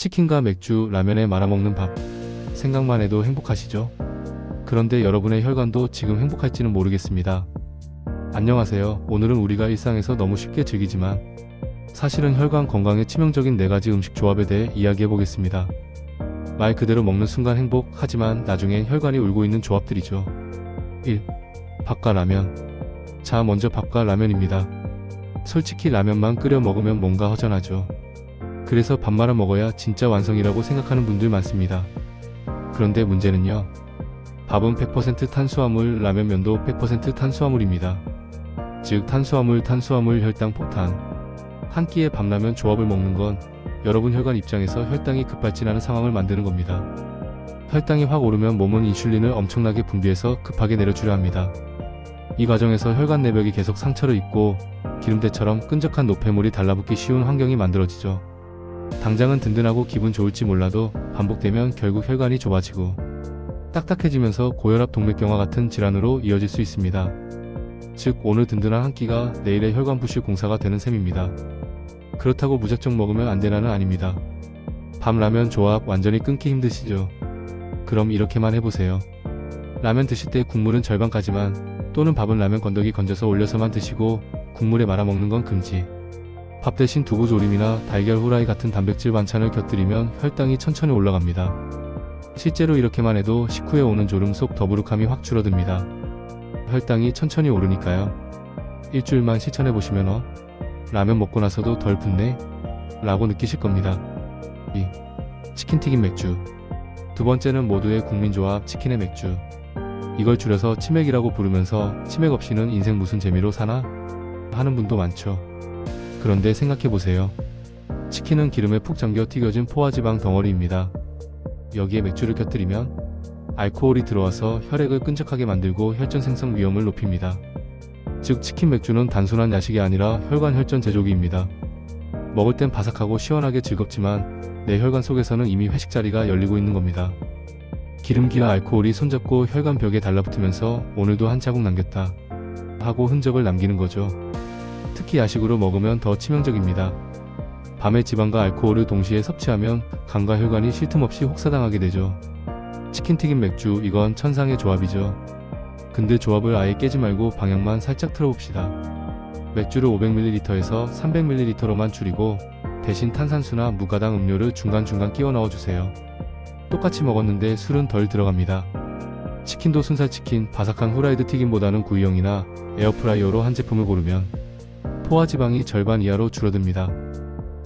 치킨과 맥주, 라면에 말아먹는 밥. 생각만 해도 행복하시죠? 그런데 여러분의 혈관도 지금 행복할지는 모르겠습니다. 안녕하세요. 오늘은 우리가 일상에서 너무 쉽게 즐기지만 사실은 혈관 건강에 치명적인 네 가지 음식 조합에 대해 이야기해 보겠습니다. 말 그대로 먹는 순간 행복, 하지만 나중엔 혈관이 울고 있는 조합들이죠. 1. 밥과 라면. 자, 먼저 밥과 라면입니다. 솔직히 라면만 끓여 먹으면 뭔가 허전하죠. 그래서 밥 말아 먹어야 진짜 완성이라고 생각하는 분들 많습니다. 그런데 문제는요. 밥은 100% 탄수화물, 라면면도 100% 탄수화물입니다. 즉 탄수화물, 탄수화물, 혈당, 포탄. 한 끼에 밥라면 조합을 먹는 건 여러분 혈관 입장에서 혈당이 급발진하는 상황을 만드는 겁니다. 혈당이 확 오르면 몸은 인슐린을 엄청나게 분비해서 급하게 내려주려 합니다. 이 과정에서 혈관 내벽이 계속 상처를 입고 기름때처럼 끈적한 노폐물이 달라붙기 쉬운 환경이 만들어지죠. 당장은 든든하고 기분 좋을지 몰라도 반복되면 결국 혈관이 좁아지고 딱딱해지면서 고혈압 동맥경화 같은 질환으로 이어질 수 있습니다. 즉 오늘 든든한 한 끼가 내일의 혈관 부실 공사가 되는 셈입니다. 그렇다고 무작정 먹으면 안 되나는 아닙니다. 밥 라면 조합 완전히 끊기 힘드시죠? 그럼 이렇게만 해보세요. 라면 드실 때 국물은 절반까지만 또는 밥은 라면 건더기 건져서 올려서만 드시고 국물에 말아 먹는 건 금지. 밥 대신 두부조림이나 달걀 후라이 같은 단백질 반찬을 곁들이면 혈당이 천천히 올라갑니다. 실제로 이렇게만 해도 식후에 오는 졸음 속 더부룩함이 확 줄어듭니다. 혈당이 천천히 오르니까요. 일주일만 실천해보시면 어? 라면 먹고 나서도 덜 붓네? 라고 느끼실 겁니다. 2. 치킨튀김 맥주. 두 번째는 모두의 국민조합 치킨의 맥주. 이걸 줄여서 치맥이라고 부르면서 치맥 없이는 인생 무슨 재미로 사나? 하는 분도 많죠. 그런데 생각해보세요. 치킨은 기름에 푹 잠겨 튀겨진 포화지방 덩어리입니다. 여기에 맥주를 곁들이면 알코올이 들어와서 혈액을 끈적하게 만들고 혈전 생성 위험을 높입니다. 즉 치킨 맥주는 단순한 야식이 아니라 혈관 혈전 제조기입니다. 먹을 땐 바삭하고 시원하게 즐겁지만 내 혈관 속에서는 이미 회식 자리가 열리고 있는 겁니다. 기름기와 알코올이 손잡고 혈관 벽에 달라붙으면서 오늘도 한 자국 남겼다 하고 흔적을 남기는 거죠. 특히 야식으로 먹으면 더 치명적입니다. 밤에 지방과 알코올을 동시에 섭취하면 간과 혈관이 쉴 틈 없이 혹사당하게 되죠. 치킨 튀김 맥주 이건 천상의 조합이죠. 근데 조합을 아예 깨지 말고 방향만 살짝 틀어봅시다. 맥주를 500ml에서 300ml로만 줄이고 대신 탄산수나 무가당 음료를 중간중간 끼워 넣어주세요. 똑같이 먹었는데 술은 덜 들어갑니다. 치킨도 순살치킨, 바삭한 후라이드 튀김보다는 구이용이나 에어프라이어로 한 제품을 고르면 포화지방이 절반 이하로 줄어듭니다.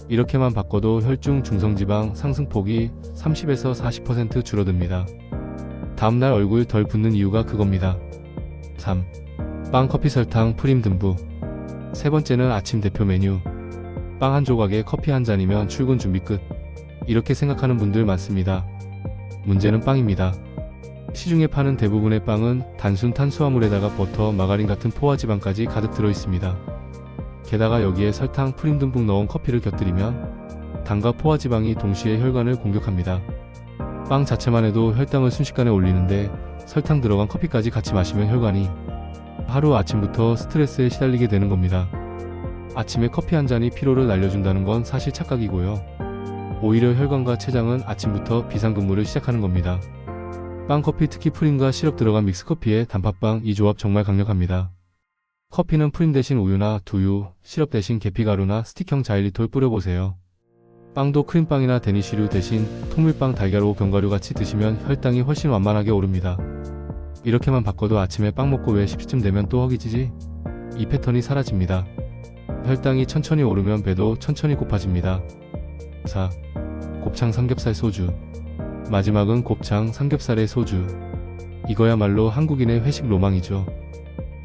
이렇게만 바꿔도 혈중 중성지방 상승폭이 30에서 40% 줄어듭니다. 다음날 얼굴 덜 붓는 이유가 그겁니다. 3. 빵, 커피, 설탕, 프림 듬부. 세 번째는 아침 대표 메뉴. 빵 한 조각에 커피 한 잔이면 출근 준비 끝. 이렇게 생각하는 분들 많습니다. 문제는 빵입니다. 시중에 파는 대부분의 빵은 단순 탄수화물에다가 버터, 마가린 같은 포화지방까지 가득 들어 있습니다. 게다가 여기에 설탕, 프림 듬뿍 넣은 커피를 곁들이면 당과 포화 지방이 동시에 혈관을 공격합니다. 빵 자체만 해도 혈당을 순식간에 올리는데 설탕 들어간 커피까지 같이 마시면 혈관이 하루 아침부터 스트레스에 시달리게 되는 겁니다. 아침에 커피 한 잔이 피로를 날려준다는 건 사실 착각이고요. 오히려 혈관과 췌장은 아침부터 비상근무를 시작하는 겁니다. 빵, 커피, 특히 프림과 시럽 들어간 믹스커피에 단팥빵 이 조합 정말 강력합니다. 커피는 프림 대신 우유나 두유, 시럽 대신 계피가루나 스틱형 자일리톨 뿌려보세요. 빵도 크림빵이나 데니쉬류 대신 통밀빵, 달걀오, 견과류 같이 드시면 혈당이 훨씬 완만하게 오릅니다. 이렇게만 바꿔도 아침에 빵 먹고 왜 10시쯤 되면 또 허기지지? 이 패턴이 사라집니다. 혈당이 천천히 오르면 배도 천천히 고파집니다. 4. 곱창 삼겹살 소주. 마지막은 곱창 삼겹살의 소주. 이거야말로 한국인의 회식 로망이죠.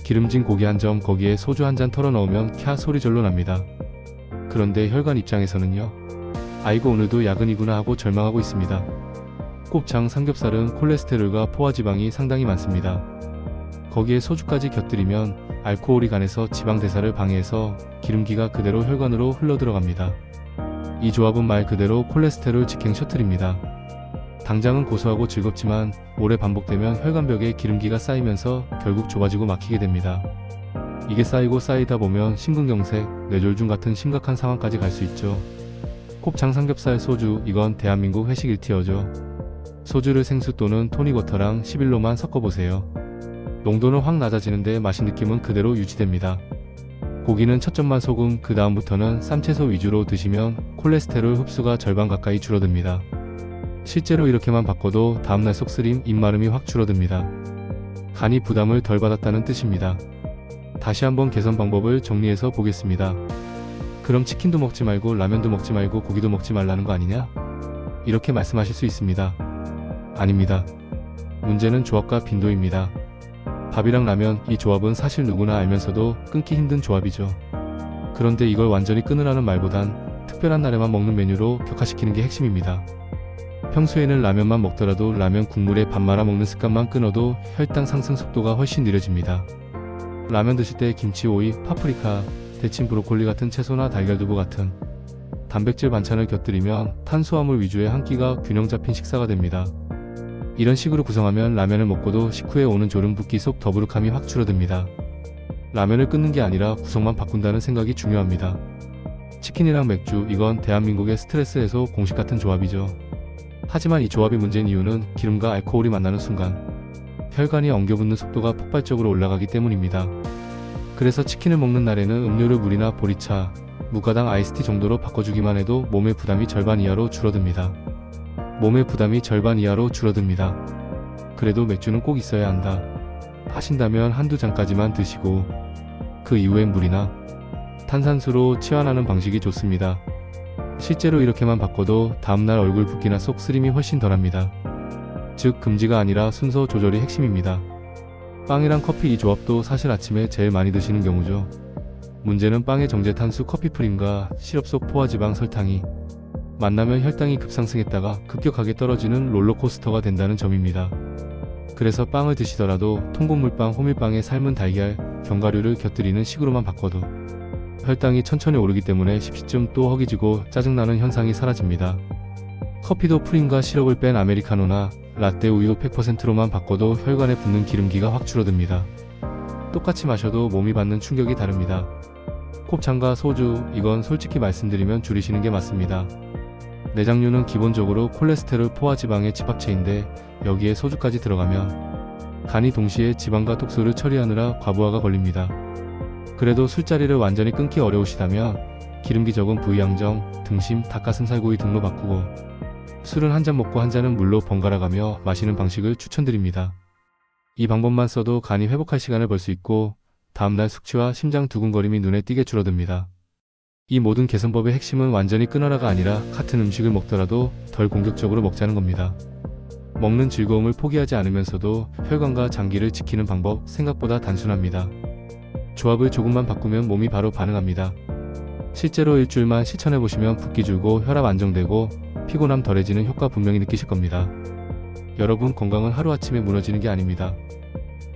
기름진 고기 한 점 거기에 소주 한 잔 털어 넣으면 캬 소리 절로 납니다. 그런데 혈관 입장에서는요. 아이고 오늘도 야근이구나 하고 절망하고 있습니다. 곱창 삼겹살은 콜레스테롤과 포화지방이 상당히 많습니다. 거기에 소주까지 곁들이면 알코올이 간에서 지방 대사를 방해해서 기름기가 그대로 혈관으로 흘러들어갑니다. 이 조합은 말 그대로 콜레스테롤 직행 셔틀입니다. 당장은 고소하고 즐겁지만 오래 반복되면 혈관벽에 기름기가 쌓이면서 결국 좁아지고 막히게 됩니다. 이게 쌓이고 쌓이다 보면 심근경색, 뇌졸중 같은 심각한 상황까지 갈 수 있죠. 곱창 삼겹살 소주 이건 대한민국 회식 1티어죠. 소주를 생수 또는 토닉워터랑 11로만 섞어보세요. 농도는 확 낮아지는데 맛이 느낌은 그대로 유지됩니다. 고기는 첫 점만 소금 그 다음부터는 쌈채소 위주로 드시면 콜레스테롤 흡수가 절반 가까이 줄어듭니다. 실제로 이렇게만 바꿔도 다음날 속쓰림 입마름이 확 줄어듭니다. 간이 부담을 덜 받았다는 뜻입니다. 다시 한번 개선 방법을 정리해서 보겠습니다. 그럼 치킨도 먹지 말고 라면도 먹지 말고 고기도 먹지 말라는 거 아니냐? 이렇게 말씀하실 수 있습니다. 아닙니다. 문제는 조합과 빈도입니다. 밥이랑 라면 이 조합은 사실 누구나 알면서도 끊기 힘든 조합이죠. 그런데 이걸 완전히 끊으라는 말보단 특별한 날에만 먹는 메뉴로 격화시키는 게 핵심입니다. 평소에는 라면만 먹더라도 라면 국물에 밥 말아 먹는 습관만 끊어도 혈당 상승 속도가 훨씬 느려집니다. 라면 드실 때 김치, 오이, 파프리카, 데친 브로콜리 같은 채소나 달걀두부 같은 단백질 반찬을 곁들이면 탄수화물 위주의 한 끼가 균형 잡힌 식사가 됩니다. 이런 식으로 구성하면 라면을 먹고도 식후에 오는 졸음 붓기 속 더부룩함이 확 줄어듭니다. 라면을 끊는 게 아니라 구성만 바꾼다는 생각이 중요합니다. 치킨이랑 맥주, 이건 대한민국의 스트레스 해소 공식 같은 조합이죠. 하지만 이 조합이 문제인 이유는 기름과 알코올이 만나는 순간 혈관이 엉겨붙는 속도가 폭발적으로 올라가기 때문입니다. 그래서 치킨을 먹는 날에는 음료를 물이나 보리차, 무가당 아이스티 정도로 바꿔주기만 해도 몸의 부담이 절반 이하로 줄어듭니다. 몸의 부담이 절반 이하로 줄어듭니다. 그래도 맥주는 꼭 있어야 한다. 하신다면 한두 잔까지만 드시고 그 이후엔 물이나 탄산수로 치환하는 방식이 좋습니다. 실제로 이렇게만 바꿔도 다음날 얼굴 붓기나 속 쓰림이 훨씬 덜합니다. 즉 금지가 아니라 순서 조절이 핵심입니다. 빵이랑 커피 이 조합도 사실 아침에 제일 많이 드시는 경우죠. 문제는 빵의 정제 탄수 커피 프림과 시럽 속 포화지방 설탕이 만나면 혈당이 급상승했다가 급격하게 떨어지는 롤러코스터가 된다는 점입니다. 그래서 빵을 드시더라도 통곡물빵, 호밀빵에 삶은 달걀, 견과류를 곁들이는 식으로만 바꿔도 혈당이 천천히 오르기 때문에 십시쯤 또 허기지고 짜증나는 현상이 사라집니다. 커피도 프림과 시럽을 뺀 아메리카노나 라떼 우유 100%로만 바꿔도 혈관에 붙는 기름기가 확 줄어듭니다. 똑같이 마셔도 몸이 받는 충격이 다릅니다. 곱창과 소주, 이건 솔직히 말씀드리면 줄이시는 게 맞습니다. 내장류는 기본적으로 콜레스테롤 포화 지방의 집합체인데 여기에 소주까지 들어가면 간이 동시에 지방과 독소를 처리하느라 과부하가 걸립니다. 그래도 술자리를 완전히 끊기 어려우시다면 기름기 적은 부위 양정, 등심, 닭가슴살구이 등로 바꾸고 술은 한 잔 먹고 한 잔은 물로 번갈아 가며 마시는 방식을 추천드립니다. 이 방법만 써도 간이 회복할 시간을 벌 수 있고 다음날 숙취와 심장 두근거림이 눈에 띄게 줄어듭니다. 이 모든 개선법의 핵심은 완전히 끊어라가 아니라 같은 음식을 먹더라도 덜 공격적으로 먹자는 겁니다. 먹는 즐거움을 포기하지 않으면서도 혈관과 장기를 지키는 방법 생각보다 단순합니다. 조합을 조금만 바꾸면 몸이 바로 반응합니다. 실제로 일주일만 실천해보시면 붓기 줄고 혈압 안정되고 피곤함 덜해지는 효과 분명히 느끼실 겁니다. 여러분 건강은 하루아침에 무너지는 게 아닙니다.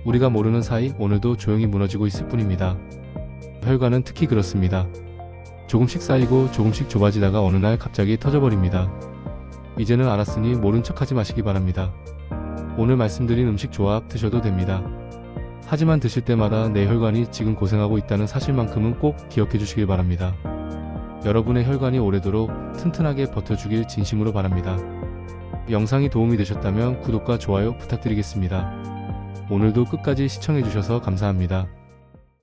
우리가 모르는 사이 오늘도 조용히 무너지고 있을 뿐입니다. 혈관은 특히 그렇습니다. 조금씩 쌓이고 조금씩 좁아지다가 어느 날 갑자기 터져버립니다. 이제는 알았으니 모른 척하지 마시기 바랍니다. 오늘 말씀드린 음식 조합 드셔도 됩니다. 하지만 드실 때마다 내 혈관이 지금 고생하고 있다는 사실만큼은 꼭 기억해 주시길 바랍니다. 여러분의 혈관이 오래도록 튼튼하게 버텨주길 진심으로 바랍니다. 영상이 도움이 되셨다면 구독과 좋아요 부탁드리겠습니다. 오늘도 끝까지 시청해 주셔서 감사합니다.